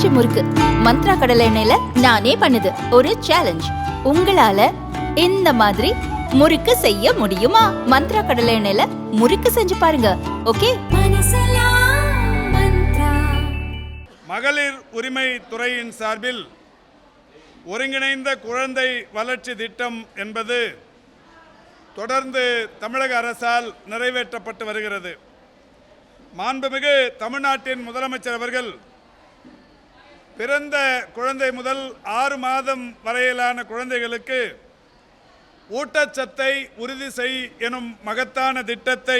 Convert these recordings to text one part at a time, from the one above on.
பஞ்சு முறுக்கு. மந்த்ரா கடலை எண்ணெயில நானே பண்ணுது. ஒரு சேலஞ்ச் உங்களால இந்த மாதிரி முறுக்கு செய்ய முடியுமா? மந்த்ரா கடலை எண்ணெயில முறுக்கு செஞ்சு பாருங்க. ஓகே? மகளிர் உரிமை துறையின் சார்பில் ஒருங்கிணைந்த குழந்தை வளர்ச்சி திட்டம் என்பது தொடர்ந்து தமிழக அரசால் நிறைவேற்றப்பட்டு வருகிறது. மாண்புமிகு தமிழ்நாட்டின் முதலமைச்சர் அவர்கள் பிறந்த குழந்தை முதல் ஆறு மாதம் வரையிலான குழந்தைகளுக்கு ஊட்டச்சத்தை உறுதி செய் எனும் மகத்தான திட்டத்தை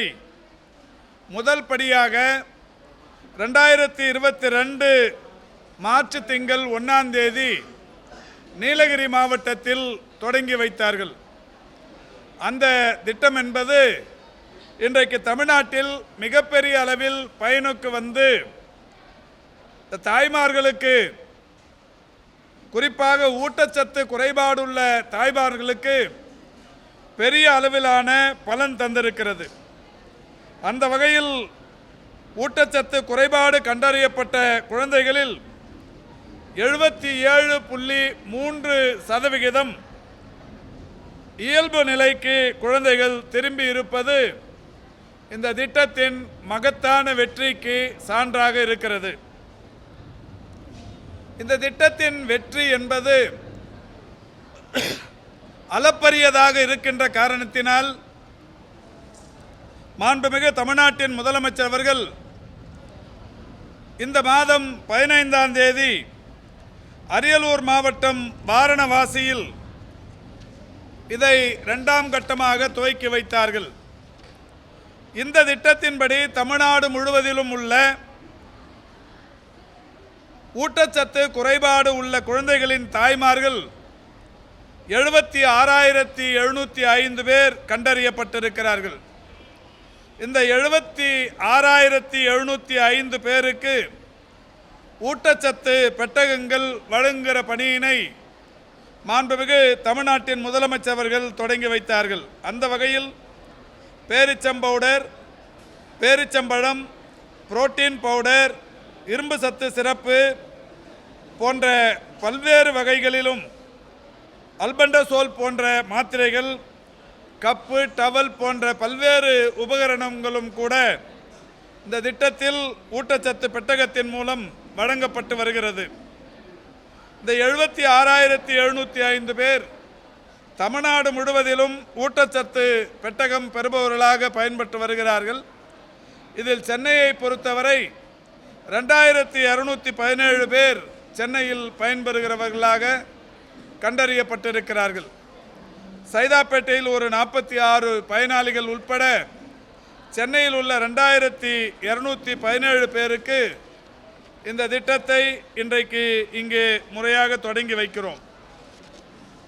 முதல் படியாக ரெண்டாயிரத்தி இருபத்தி ரெண்டு மார்ச் திங்கள் ஒன்றாம் தேதி நீலகிரி மாவட்டத்தில் தொடங்கி வைத்தார்கள். அந்த திட்டம் என்பது இன்றைக்கு தமிழ்நாட்டில் மிகப்பெரிய அளவில் பயனுக்கு வந்து இந்த தாய்மார்களுக்கு குறிப்பாக ஊட்டச்சத்து குறைபாடுள்ள தாய்மார்களுக்கு பெரிய அளவிலான பலன் தந்திருக்கிறது. அந்த வகையில் ஊட்டச்சத்து குறைபாடு கண்டறியப்பட்ட குழந்தைகளில் எழுபத்தி ஏழு புள்ளி மூன்று சதவிகிதம் இயல்பு நிலைக்கு குழந்தைகள் திரும்பி இருப்பது இந்த திட்டத்தின் மகத்தான வெற்றிக்கு சான்றாக இருக்கிறது. இந்த திட்டத்தின் வெற்றி என்பது அளப்பரியதாக இருக்கின்ற காரணத்தினால் மாண்புமிகு தமிழ்நாட்டின் முதலமைச்சர் அவர்கள் இந்த மாதம் பதினைந்தாம் தேதி அரியலூர் மாவட்டம் வாரணவாசியில் இதை இரண்டாம் கட்டமாக துவக்கி வைத்தார்கள். இந்த திட்டத்தின்படி தமிழ்நாடு முழுவதிலும் உள்ள ஊட்டச்சத்து குறைபாடு உள்ள குழந்தைகளின் தாய்மார்கள் எழுபத்தி ஆறாயிரத்தி எழுநூற்றி ஐந்து பேர் கண்டறியப்பட்டிருக்கிறார்கள். இந்த எழுபத்தி ஆறாயிரத்தி எழுநூற்றி ஐந்து பேருக்கு ஊட்டச்சத்து பெட்டகங்கள் வழங்குகிற பணியினை மாண்புமிகு தமிழ்நாட்டின் முதலமைச்சர்கள் தொடங்கி வைத்தார்கள். அந்த வகையில் பேரிச்சம் பவுடர் பேரிச்சம்பழம் புரோட்டீன் பவுடர் இரும்பு சத்து சிறப்பு போன்ற பல்வேறு வகைகளிலும் அல்பண்டசோல் போன்ற மாத்திரைகள் கப்பு டவல் போன்ற பல்வேறு உபகரணங்களும் கூட இந்த திட்டத்தில் ஊட்டச்சத்து பெட்டகத்தின் மூலம் வழங்கப்பட்டு வருகிறது. இந்த எழுபத்தி ஆறாயிரத்தி எழுநூற்றி ஐந்து பேர் தமிழ்நாடு முழுவதிலும் ஊட்டச்சத்து பெட்டகம் பெறுபவர்களாக பயன்பட்டு வருகிறார்கள். இதில் சென்னையை பொறுத்தவரை ரெண்டாயிரத்தி இரநூத்தி பதினேழு பேர் சென்னையில் பயன்பெறுகிறவர்களாக கண்டறியப்பட்டிருக்கிறார்கள். சைதாப்பேட்டையில் ஒரு நாற்பத்தி ஆறு பயனாளிகள் உட்பட சென்னையில் உள்ள ரெண்டாயிரத்தி இரநூத்தி பதினேழு பேருக்கு இந்த திட்டத்தை இன்றைக்கு இங்கே முறையாக தொடங்கி வைக்கிறோம்.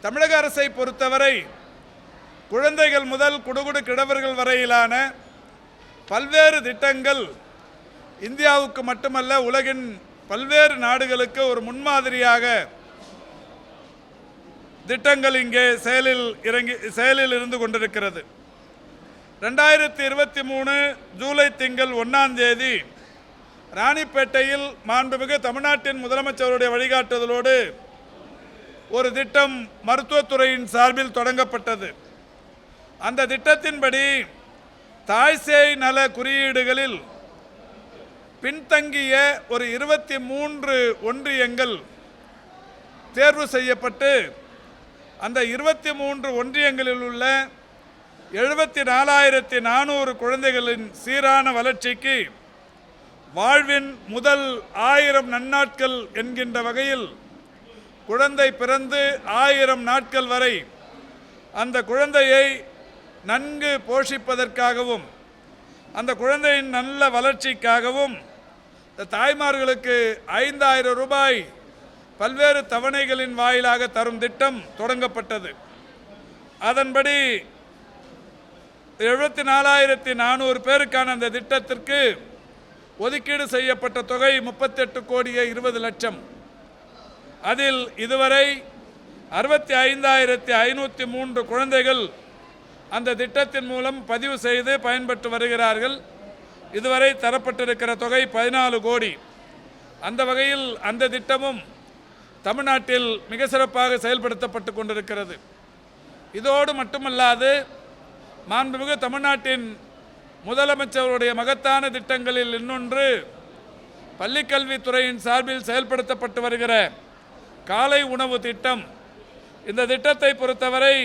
தமிழக அரசை பொறுத்தவரை குழந்தைகள் முதல் குடுகுடு கிழவர்கள் வரையிலான பல்வேறு திட்டங்கள் இந்தியாவுக்கு மட்டுமல்ல உலகின் பல்வேறு நாடுகளுக்கு ஒரு முன்மாதிரியாக திட்டங்கள் இங்கே செயலில் இறங்கி செயலில் இருந்து கொண்டிருக்கிறது. ரெண்டாயிரத்தி இருபத்தி மூணு ஜூலை திங்கள் ஒன்றாம் தேதி ராணிப்பேட்டையில் மாண்புமிகு தமிழ்நாட்டின் முதலமைச்சருடைய வழிகாட்டுதலோடு ஒரு திட்டம் மருத்துவத்துறையின் சார்பில் தொடங்கப்பட்டது. அந்த திட்டத்தின்படி தாய்சேய் நல குறியீடுகளில் பின்தங்கிய ஒரு இருபத்தி மூன்று ஒன்றியங்கள் தேர்வு செய்யப்பட்டு அந்த இருபத்தி மூன்று ஒன்றியங்களில் உள்ள எழுபத்தி நாலாயிரத்தி நானூறு குழந்தைகளின் சீரான வளர்ச்சிக்கு வாழ்வின் முதல் ஆயிரம் நன்னாட்கள் என்கின்ற வகையில் குழந்தை பிறந்து ஆயிரம் நாட்கள் வரை அந்த குழந்தையை நன்கு போஷிப்பதற்காகவும் அந்த குழந்தையின் நல்ல வளர்ச்சிக்காகவும் இந்த தாய்மார்களுக்கு ஐந்தாயிரம் ரூபாய் பல்வேறு தவணைகளின் வாயிலாக தரும் திட்டம் தொடங்கப்பட்டது. அதன்படி எழுபத்தி நாலாயிரத்தி நானூறு பேருக்கான அந்த திட்டத்திற்கு ஒதுக்கீடு செய்யப்பட்ட தொகை முப்பத்தெட்டு கோடியே இருபது லட்சம். அதில் இதுவரை அறுபத்தி ஐந்தாயிரத்தி ஐநூற்றி மூன்று குழந்தைகள் அந்த திட்டத்தின் மூலம் பதிவு செய்து பயன்பெற்று வருகிறார்கள். இதுவரை தரப்பட்டிருக்கிற தொகை பதினாலு கோடி. அந்த வகையில் அந்த திட்டமும் தமிழ்நாட்டில் மிக சிறப்பாக செயல்படுத்தப்பட்டு கொண்டிருக்கிறது. இதோடு மட்டுமல்லாது மாண்புமிகு தமிழ்நாட்டின் முதலமைச்சருடைய மகத்தான திட்டங்களில் இன்னொன்று பள்ளிக்கல்வித்துறையின் சார்பில் செயல்படுத்தப்பட்டு வருகிற காலை உணவு திட்டம். இந்த திட்டத்தை பொறுத்தவரை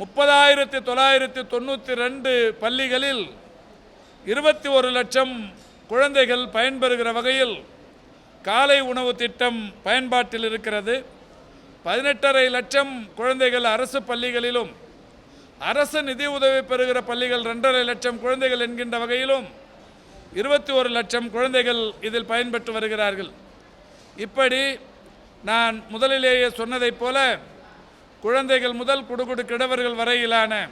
முப்பதாயிரத்தி தொள்ளாயிரத்தி தொண்ணூற்றி ரெண்டு பள்ளிகளில் இருபத்தி ஒரு லட்சம் குழந்தைகள் பயன்பெறுகிற வகையில் காலை உணவு திட்டம் பயன்பாட்டில் இருக்கிறது. பதினெட்டரை லட்சம் குழந்தைகள் அரசு பள்ளிகளிலும் அரசு நிதி உதவி பெறுகிற பள்ளிகள் ரெண்டரை லட்சம் குழந்தைகள் என்கின்ற வகையிலும் இருபத்தி ஒரு லட்சம் குழந்தைகள் இதில் பயன்பெற்று வருகிறார்கள். இப்படி நான் முதலிலேயே சொன்னதைப் போல குழந்தைகள் முதல் குடுகுடு கிடவர்கள் வரையிலான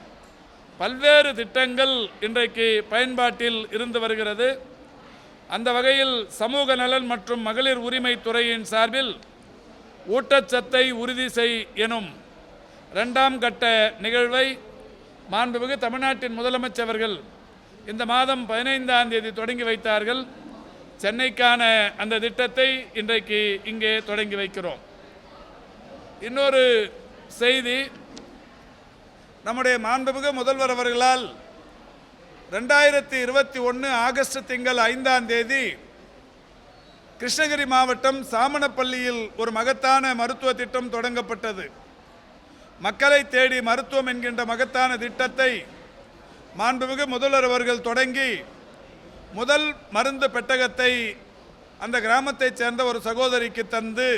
பல்வேறு திட்டங்கள் இன்றைக்கு பயன்பாட்டில் இருந்து வருகிறது. அந்த வகையில் சமூக நலன் மற்றும் மகளிர் உரிமை துறையின் சார்பில் ஊட்டச்சத்தை உறுதி செய் எனும் ரெண்டாம் கட்ட நிகழ்வை மாண்புமிகு தமிழ்நாட்டின் முதலமைச்சர்கள் இந்த மாதம் பதினைந்தாம் தேதி தொடங்கி வைத்தார்கள். சென்னைக்கான அந்த திட்டத்தை இன்றைக்கு இங்கே தொடங்கி வைக்கிறோம். இன்னொரு செய்தி நம்முடைய மாண்புமிகு முதல்வர் அவர்களால் ரெண்டாயிரத்தி இருபத்தி ஒன்று ஆகஸ்ட் திங்கள் ஐந்தாம் தேதி கிருஷ்ணகிரி மாவட்டம் சாமணப்பள்ளியில் ஒரு மகத்தான மருத்துவ திட்டம் தொடங்கப்பட்டது. மக்களை தேடி மருத்துவம் என்கின்ற மகத்தான திட்டத்தை மாண்புமிகு முதல்வர் அவர்கள் தொடங்கி முதல் மருந்து பெட்டகத்தை அந்த கிராமத்தைச் சேர்ந்த ஒரு சகோதரிக்கு தந்து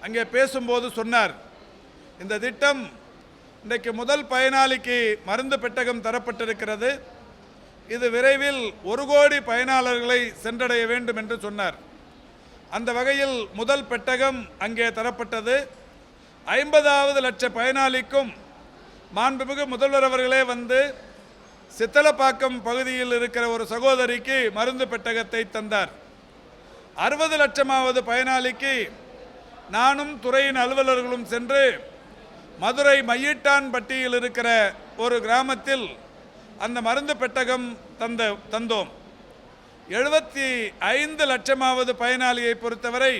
அங்கே பேசும்போது சொன்னார் இந்த திட்டம் இன்றைக்கு முதல் பயனாளிக்கு மருந்து பெட்டகம் தரப்பட்டிருக்கிறது. இது விரைவில் ஒரு கோடி பயனாளர்களை சென்றடைய வேண்டும் என்று சொன்னார். அந்த வகையில் முதல் பெட்டகம் அங்கே தரப்பட்டது. ஐம்பதாவது லட்ச பயனாளிக்கும் மாண்புமிகு முதல்வர் அவர்களே வந்து சித்தலப்பாக்கம் பகுதியில் இருக்கிற ஒரு சகோதரிக்கு மருந்து பெட்டகத்தை தந்தார். அறுபது லட்சமாவது பயனாளிக்கு நானும் துறையின் அலுவலர்களும் சென்று மதுரை மையிட்டான்பட்டியில் இருக்கிற ஒரு கிராமத்தில் அந்த மருந்து பெட்டகம் தந்த தந்தோம். எழுபத்தி ஐந்து லட்சமாவது பயனாளியை பொறுத்தவரை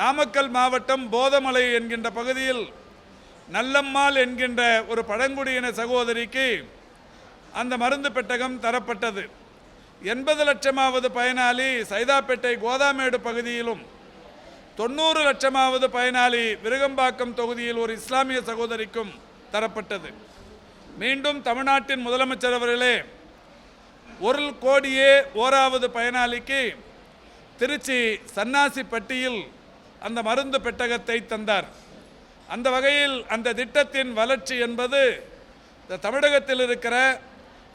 நாமக்கல் மாவட்டம் போதமலை என்கின்ற பகுதியில் நல்லம்மாள் என்கின்ற ஒரு பழங்குடியின சகோதரிக்கு அந்த மருந்து பெட்டகம் தரப்பட்டது. எண்பது லட்சமாவது பயனாளி சைதாப்பேட்டை கோதாமேடு பகுதியிலும் தொண்ணூறு லட்சமாவது பயனாளி விருகம்பாக்கம் தொகுதியில் ஒரு இஸ்லாமிய சகோதரிக்கும் தரப்பட்டது. மீண்டும் தமிழ்நாட்டின் முதலமைச்சர் அவர்களே ஒரு கோடியே ஓராவது பயனாளிக்கு திருச்சி சன்னாசிப்பட்டியில் அந்த மருந்து பெட்டகத்தை தந்தார். அந்த வகையில் அந்த திட்டத்தின் வளர்ச்சி என்பது இந்த தமிழகத்தில் இருக்கிற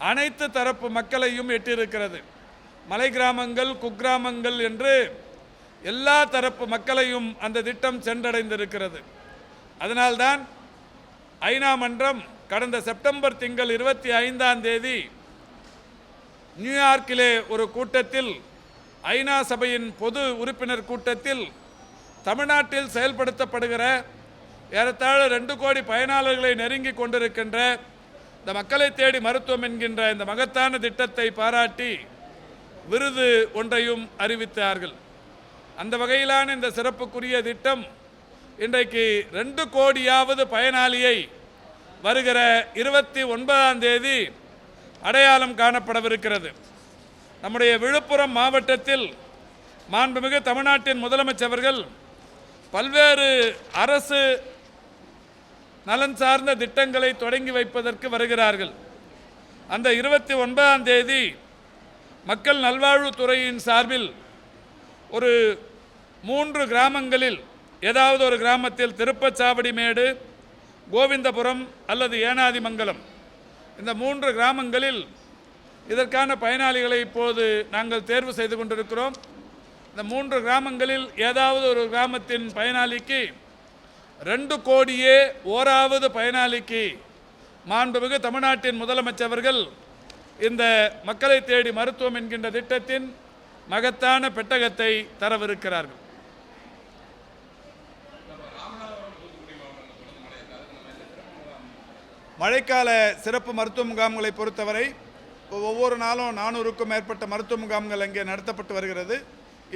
அனைத்து தரப்பு மக்களையும் எட்டியிருக்கிறது. மலை கிராமங்கள் குக்கிராமங்கள் என்று எல்லா தரப்பு மக்களையும் அந்த திட்டம் சென்றடைந்திருக்கிறது. அதனால்தான் ஐநா மன்றம் கடந்த செப்டம்பர் திங்கள் இருபத்தி ஐந்தாம் தேதி நியூயார்க்கிலே ஒரு கூட்டத்தில் ஐநா சபையின் பொது உறுப்பினர் கூட்டத்தில் தமிழ்நாட்டில் செயல்படுத்தப்படுகிற ஏறத்தாழ ரெண்டு கோடி பயனாளர்களை நெருங்கி கொண்டிருக்கின்ற இந்த மக்களை தேடி மருத்துவம் என்கின்ற இந்த மகத்தான திட்டத்தை பாராட்டி விருது ஒன்றையும் அறிவித்தார்கள். அந்த வகையிலான இந்த சிறப்புக்குரிய திட்டம் இன்றைக்கு ரெண்டு கோடியாவது பயனாளியை வருகிற இருபத்தி ஒன்பதாம் தேதி அடையாளம் காணப்படவிருக்கிறது. நம்முடைய விழுப்புரம் மாவட்டத்தில் மாண்புமிகு தமிழ்நாட்டின் முதலமைச்சர்கள் பல்வேறு அரசு நலன் சார்ந்த திட்டங்களை தொடங்கி வைப்பதற்கு வருகிறார்கள். அந்த இருபத்தி ஒன்பதாம் தேதி மக்கள் நல்வாழ்வுத்துறையின் சார்பில் ஒரு மூன்று கிராமங்களில் ஏதாவது ஒரு கிராமத்தில் திருப்பச்சாவடி மேடு கோவிந்தபுரம் அல்லது ஏனாதிமங்கலம். இந்த மூன்று கிராமங்களில் இதற்கான பயனாளிகளை இப்போது நாங்கள் தேர்வு செய்து கொண்டிருக்கிறோம். இந்த மூன்று கிராமங்களில் ஏதாவது ஒரு கிராமத்தின் பயனாளிக்கு ரெண்டு கோடியே ஓராவது பயனாளிக்கு மாண்புமிகு தமிழ்நாட்டின் முதலமைச்சர்கள் இந்த மக்களை தேடி மருத்துவம் என்கின்ற திட்டத்தின் மகத்தான பெட்டகத்தை தரவிருக்கிறார்கள். மழைக்கால சிறப்பு மருத்துவ முகாம்களை பொறுத்தவரை ஒவ்வொரு நாளும் நானூறுக்கும் மேற்பட்ட மருத்துவ முகாம்கள் அங்கே நடத்தப்பட்டு வருகிறது.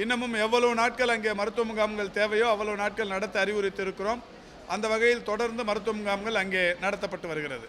இன்னமும் எவ்வளவு நாட்கள் அங்கே மருத்துவ முகாம்கள் தேவையோ அவ்வளவு நாட்கள் நடத்த அறிவுறுத்தியிருக்கிறோம். அந்த வகையில் தொடர்ந்து மருத்துவ முகாம்கள் அங்கே நடத்தப்பட்டு வருகிறது.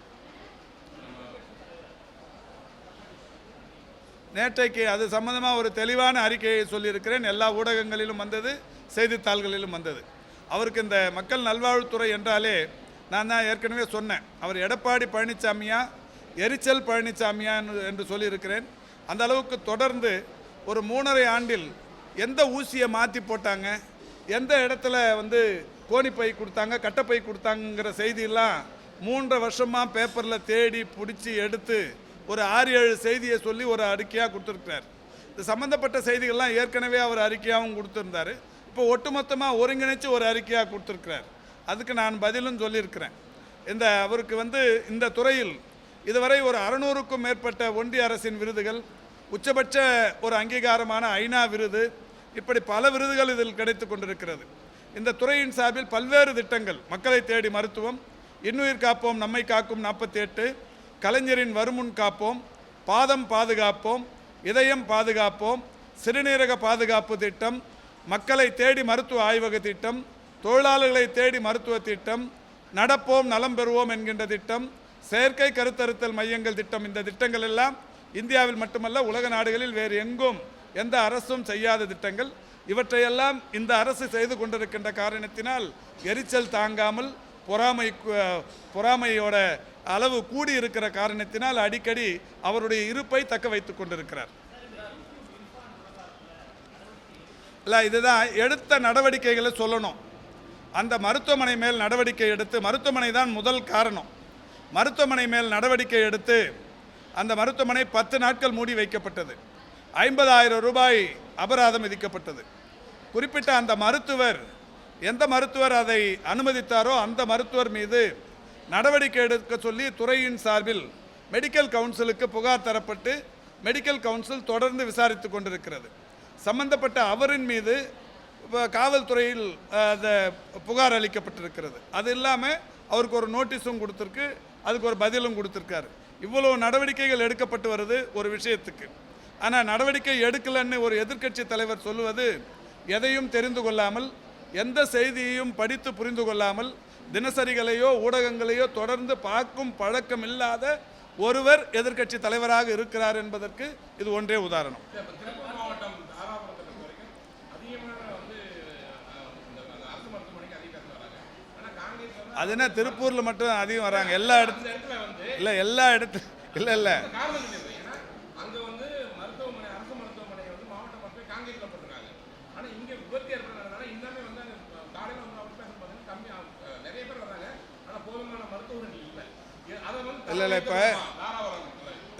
நேற்றைக்கு அது சம்பந்தமாக ஒரு தெளிவான அறிக்கையை சொல்லியிருக்கிறேன். எல்லா ஊடகங்களிலும் வந்தது செய்தித்தாள்களிலும் வந்தது. அவருக்கு இந்த மக்கள் நல்வாழ்வுத்துறை என்றாலே நான் தான் ஏற்கனவே சொன்னேன். அவர் எடப்பாடி பழனிசாமியா எரிச்சல் பழனிசாமியா என்று- என்று சொல்லியிருக்கிறேன். அந்த அளவுக்கு தொடர்ந்து ஒரு மூணரை ஆண்டில் எந்த ஊசியை மாற்றி போட்டாங்க எந்த இடத்துல வந்து கோணிப்பை கொடுத்தாங்க கட்டப்பை கொடுத்தாங்கிற செய்தியெல்லாம் மூன்றரை வருஷமாக பேப்பரில் தேடி பிடிச்சி எடுத்து ஒரு ஆறு ஏழு செய்தியை சொல்லி ஒரு அறிக்கையாக கொடுத்துருக்கிறார். இது சம்மந்தப்பட்ட செய்திகள்லாம் ஏற்கனவே அவர் அறிக்கையாகவும் கொடுத்துருந்தாரு. இப்போ ஒட்டுமொத்தமாக ஒருங்கிணைச்சு ஒரு அறிக்கையாக கொடுத்துருக்கிறார். அதுக்கு நான் பதிலும் சொல்லியிருக்கிறேன். இந்த அவருக்கு வந்து இந்த துறையில் இதுவரை ஒரு அறநூறுக்கும் மேற்பட்ட ஒன்றிய அரசின் விருதுகள் உச்சபட்ச ஒரு அங்கீகாரமான ஐநா விருது இப்படி பல விருதுகள் இதில் கிடைத்து கொண்டிருக்கிறது. இந்த துறையின் சார்பில் பல்வேறு திட்டங்கள் மக்களை தேடி மருத்துவம் இன்னுயிர் காப்போம் நம்மை காக்கும் நாற்பத்தி எட்டு கலைஞரின் வருமுன் காப்போம் பாதம் பாதுகாப்போம் இதயம் பாதுகாப்போம் சிறுநீரக பாதுகாப்பு திட்டம் மக்களை தேடி மருத்துவ ஆய்வக திட்டம் தொழிலாளர்களை தேடி மருத்துவ திட்டம் நடப்போம் நலம் பெறுவோம் என்கின்ற திட்டம் செயற்கை கருத்தருத்தல் மையங்கள் திட்டம் இந்த திட்டங்கள் எல்லாம் இந்தியாவில் மட்டுமல்ல உலக நாடுகளில் வேறு எங்கும் எந்த அரசும் செய்யாத திட்டங்கள். இவற்றையெல்லாம் இந்த அரசு செய்து கொண்டிருக்கின்ற காரணத்தினால் எரிச்சல் தாங்காமல் பொறாமை பொறாமையோட அளவு கூடி இருக்கிற காரணத்தினால் அடிக்கடி அவருடைய இருப்பை தக்க வைத்துக் கொண்டிருக்கிறார். இல்லை இதுதான் எடுத்த நடவடிக்கைகளை சொல்லணும். அந்த மருத்துவமனை மேல் நடவடிக்கை எடுத்து மருத்துவமனை தான் முதல் காரணம். மருத்துவமனை மேல் நடவடிக்கை எடுத்து அந்த மருத்துவமனை பத்து நாட்கள் மூடி வைக்கப்பட்டது. ஐம்பதாயிரம் ரூபாய் அபராதம் விதிக்கப்பட்டது. குறிப்பிட்ட அந்த மருத்துவர் எந்த மருத்துவர் அதை அனுமதித்தாரோ அந்த மருத்துவர் மீது நடவடிக்கை எடுக்க சொல்லி துறையின் சார்பில் மெடிக்கல் கவுன்சிலுக்கு புகார் தரப்பட்டு மெடிக்கல் கவுன்சில் தொடர்ந்து விசாரித்து கொண்டிருக்கிறது. சம்பந்தப்பட்ட அவரின் மீது காவல்துறையில் அந்த புகார் அளிக்கப்பட்டிருக்கிறது. அது இல்லாமல் அவருக்கு ஒரு நோட்டீஸும் கொடுத்துருக்கு அதுக்கு ஒரு பதிலும் கொடுத்துருக்காரு. இவ்வளோ நடவடிக்கைகள் எடுக்கப்பட்டு வருது ஒரு விஷயத்துக்கு. ஆனால் நடவடிக்கை எடுக்கலன்னு ஒரு எதிர்க்கட்சி தலைவர் சொல்லுவது எதையும் தெரிந்து கொள்ளாமல் எந்த செய்தியையும் படித்து புரிந்து கொள்ளாமல் தினசரிகளையோ ஊடகங்களையோ தொடர்ந்து பார்க்கும் பழக்கம் இல்லாத ஒருவர் எதிர்க்கட்சி தலைவராக இருக்கிறார் என்பதற்கு இது ஒன்றே உதாரணம். அது என்ன திருப்பூரில் மட்டும் அதிகம் வராங்க. எல்லா இடத்துல இல்லை எல்லா இடத்து இல்லை இல்லை அங்க வந்து மருத்துவமனை அரசு மருத்துவமனை வந்து மாவட்ட மக்கள் காங்கிரீட்ல போட்டிருக்காங்க ஆனா இங்க விபத்து ஏற்படுறதுனால இன்னமே வந்து அந்த காலையில வந்து அவர் பேசுறது பாத்தீங்கன்னா கம்மி அஹ், நிறைய பேர் வர்றாங்க ஆனா போதுமான மருத்துவர்கள் இல்லை இ- அதை வந்து இல்லை இல்லை இப்போ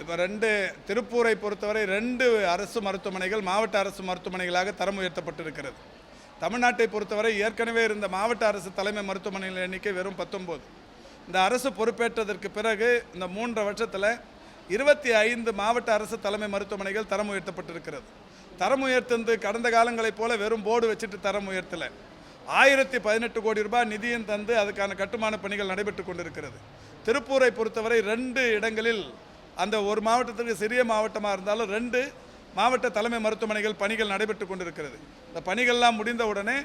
இப்போ ரெண்டு திருப்பூரை பொறுத்தவரை ரெண்டு அரசு மருத்துவமனைகள் மாவட்ட அரசு மருத்துவமனைகளாக தரம் உயர்த்தப்பட்டிருக்கிறது. தமிழ்நாட்டை பொறுத்தவரை ஏற்கனவே இருந்த மாவட்ட அரசு தலைமை மருத்துவமனைகள் எண்ணிக்கை வெறும் பத்தொம்போது இந்த அரசு பொறுப்பேற்றதற்கு பிறகு இந்த மூன்று வருஷத்தில் இருபத்தி ஐந்து மாவட்ட அரசு தலைமை மருத்துவமனைகள் தரம் உயர்த்தப்பட்டிருக்கிறது. தரம் உயர்த்தந்து கடந்த காலங்களைப் போல வெறும் போர்டு வச்சுட்டு தரம் உயர்த்தலை. ஆயிரத்தி பதினெட்டு கோடி ரூபாய் நிதியும் தந்து அதுக்கான கட்டுமான பணிகள் நடைபெற்று கொண்டிருக்கிறது. திருப்பூரை பொறுத்தவரை ரெண்டு இடங்களில் அந்த ஒரு மாவட்டத்திற்கு சிறிய மாவட்டமாக இருந்தாலும் ரெண்டு மாவட்ட தலைமை மருத்துவமனைகள் பணிகள் நடைபெற்று கொண்டிருக்கிறது. இந்த பணிகள்லாம் முடிந்தவுடனே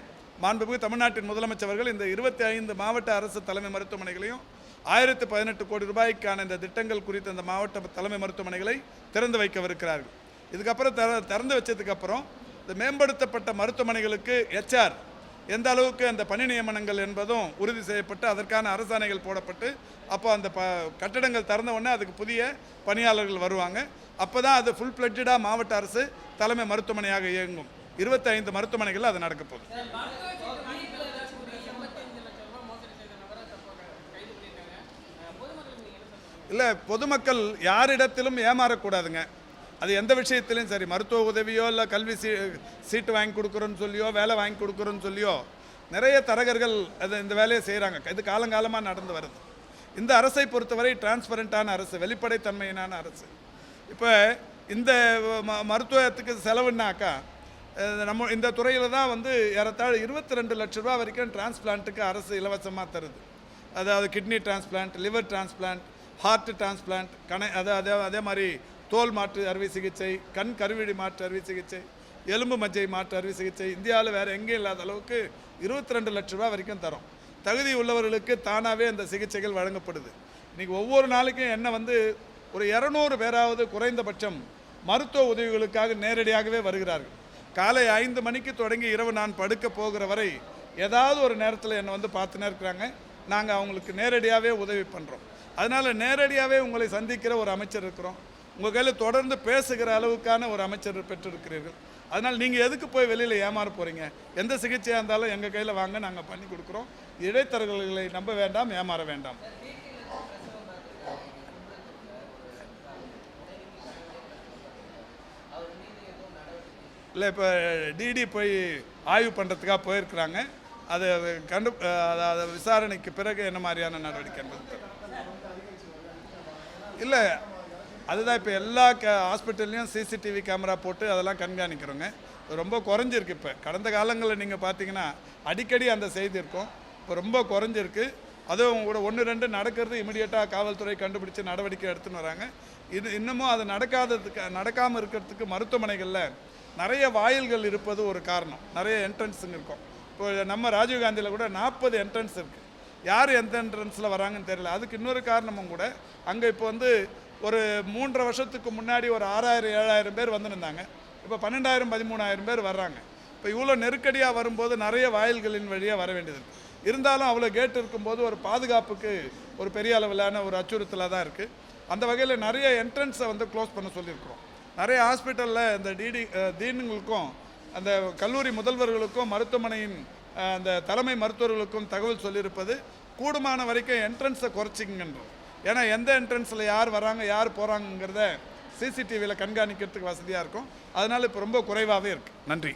மாண்புமிகு தமிழ்நாட்டின் முதலமைச்சர்கள் இந்த இருபத்தி ஐந்து மாவட்ட அரசு தலைமை மருத்துவமனைகளையும் ஆயிரத்து பதினெட்டு கோடி ரூபாய்க்கான இந்த திட்டங்கள் குறித்த இந்த மாவட்ட தலைமை மருத்துவமனைகளை திறந்து வைக்கவிருக்கிறார்கள். இதுக்கப்புறம் திற திறந்து வச்சதுக்கப்புறம் இந்த மேம்படுத்தப்பட்ட மருத்துவமனைகளுக்கு ஹெச்ஆர் எந்த அளவுக்கு அந்த பணி நியமனங்கள் என்பதும் உறுதி செய்யப்பட்டு அதற்கான அரசாணைகள் போடப்பட்டு அப்போ அந்த ப கட்டடங்கள் திறந்த உடனே அதுக்கு புதிய பணியாளர்கள் வருவாங்க. அப்போ தான் அது ஃபுல் ஃப்ளெட்ஜாக மாவட்ட அரசு தலைமை மருத்துவமனையாக இயங்கும். இருபத்தைந்து மருத்துவமனைகள் அது நடக்க போகுது. இல்லை பொதுமக்கள் யாரிடத்திலும் ஏமாறக்கூடாதுங்க. அது எந்த விஷயத்திலையும் சரி. மருத்துவ உதவியோ இல்லை கல்வி சீ சீட்டு வாங்கி கொடுக்குறோன்னு சொல்லியோ வேலை வாங்கி கொடுக்குறோன்னு சொல்லியோ நிறைய தரகர்கள் அது இந்த வேலையை செய்கிறாங்க இது காலங்காலமாக நடந்து வருது. இந்த அரசை பொறுத்தவரை டிரான்ஸ்பரண்ட்டான அரசு வெளிப்படைத்தன்மையினான அரசு. இப்போ இந்த ம- மருத்துவத்துக்கு செலவுன்னாக்கா நம்ம இந்த துறையில் தான் வந்து ஏறத்தாழ இருபத்தி ரெண்டு லட்ச ரூபா வரைக்கும் டிரான்ஸ்பிளான்ட்டுக்கு அரசு இலவசமாக தருது. அதாவது kidney transplant liver transplant heart transplant கணை அதை அதே அதே மாதிரி தோல் மாற்று அறுவை சிகிச்சை கண் கருவிழி மாற்று அறுவை சிகிச்சை எலும்பு மஜ்ஜை மாற்று அறுவை சிகிச்சை இந்தியாவில் வேறு எங்கேயும் இல்லாத அளவுக்கு இருபத்தி ரெண்டு லட்ச ரூபா வரைக்கும் தரும். தகுதி உள்ளவர்களுக்கு தானாகவே அந்த சிகிச்சைகள் வழங்கப்படுது. இன்றைக்கி ஒவ்வொரு நாளைக்கும் என்ன வந்து ஒரு இரநூறு பேராவது குறைந்தபட்சம் மருத்துவ உதவிகளுக்காக நேரடியாகவே வருகிறார்கள். காலை ஐந்து மணிக்கு தொடங்கி இரவு நான் படுக்க போகிற வரை ஏதாவது ஒரு நேரத்தில் என்னை வந்து பார்த்துனே இருக்கிறாங்க. நாங்கள் அவங்களுக்கு நேரடியாகவே உதவி பண்ணுறோம் அதனால் நேரடியாகவே உங்களை சந்திக்கிற ஒரு அமைச்சர் இருக்கிறோம். உங்கள் கையில் தொடர்ந்து பேசுகிற அளவுக்கான ஒரு அமைச்சர் பெற்றிருக்கிறீர்கள். அதனால் நீங்கள் எதுக்கு போய் வெளியில் ஏமாற போகிறீங்க எந்த சிகிச்சையாக இருந்தாலும் எங்கள் கையில் வாங்க நாங்கள் பண்ணி கொடுக்குறோம். இடைத்தரகர்களை நம்ப வேண்டாம் ஏமாற வேண்டாம். இல்லை இப்போ டிடி போய் ஆய்வு பண்ணுறதுக்காக போயிருக்கிறாங்க. அதை கண்டு அதை விசாரணைக்கு பிறகு என்ன மாதிரியான நடவடிக்கை என்பது இல்லை அதுதான் இப்போ எல்லா க ஹாஸ்பிட்டல்லையும் சிசிடிவி கேமரா போட்டு அதெல்லாம் கண்காணிக்கிறோங்க. ரொம்ப குறைஞ்சிருக்கு இப்போ. கடந்த காலங்களில் நீங்கள் பார்த்தீங்கன்னா அடிக்கடி அந்த செய்தி இருக்கும். இப்போ ரொம்ப குறைஞ்சிருக்கு. அதுவும் கூட ஒன்று ரெண்டு நடக்கிறது இமிடியேட்டாக காவல்துறை கண்டுபிடிச்சி நடவடிக்கை எடுத்துன்னு வராங்க. இது இன்னமும் அது நடக்காததுக்கு நடக்காமல் இருக்கிறதுக்கு மருத்துவமனைகளில் நிறைய வாயில்கள் இருப்பது ஒரு காரணம். நிறைய என்ட்ரன்ஸுங்க இருக்கும். இப்போ நம்ம ராஜீவ்காந்தியில் கூட நாற்பது என்ட்ரன்ஸ் இருக்குது யார் எந்த என்ட்ரன்ஸில் வராங்கன்னு தெரியல. அதுக்கு இன்னொரு காரணமும் கூட அங்கே இப்போ வந்து ஒரு மூன்றரை வருஷத்துக்கு முன்னாடி ஒரு ஆறாயிரம் ஏழாயிரம் பேர் வந்துருந்தாங்க. இப்போ பன்னெண்டாயிரம் பதிமூணாயிரம் பேர் வர்றாங்க. இப்போ இவ்வளோ நெருக்கடியாக வரும்போது நிறைய வாயில்களின் வழியாக வர வேண்டியது இருந்தாலும் அவ்வளோ கேட் இருக்கும்போது ஒரு பாதுகாப்புக்கு ஒரு பெரிய அளவிலான ஒரு அச்சுறுத்தலாக தான் இருக்குது அந்த வகையில் நிறைய என்ட்ரன்ஸை வந்து க்ளோஸ் பண்ண சொல்லியிருக்கிறோம். நிறைய ஹாஸ்பிட்டலில் இந்த டிடி தீனுங்களுக்கும் அந்த கல்லூரி முதல்வர்களுக்கும் மருத்துவமனையின் அந்த தலைமை மருத்துவர்களுக்கும் தகவல் சொல்லியிருப்பது கூடுமான வரைக்கும் என்ட்ரன்ஸை குறைச்சிங்கன்றோம் ஏன்னா எந்த என்ட்ரன்ஸில் யார் வராங்க யார் போகிறாங்கங்கிறத சிசிடிவியில் கண்காணிக்கிறதுக்கு வசதியாக இருக்கும். அதனால் இப்போ ரொம்ப குறைவாகவே இருக்குது நன்றி.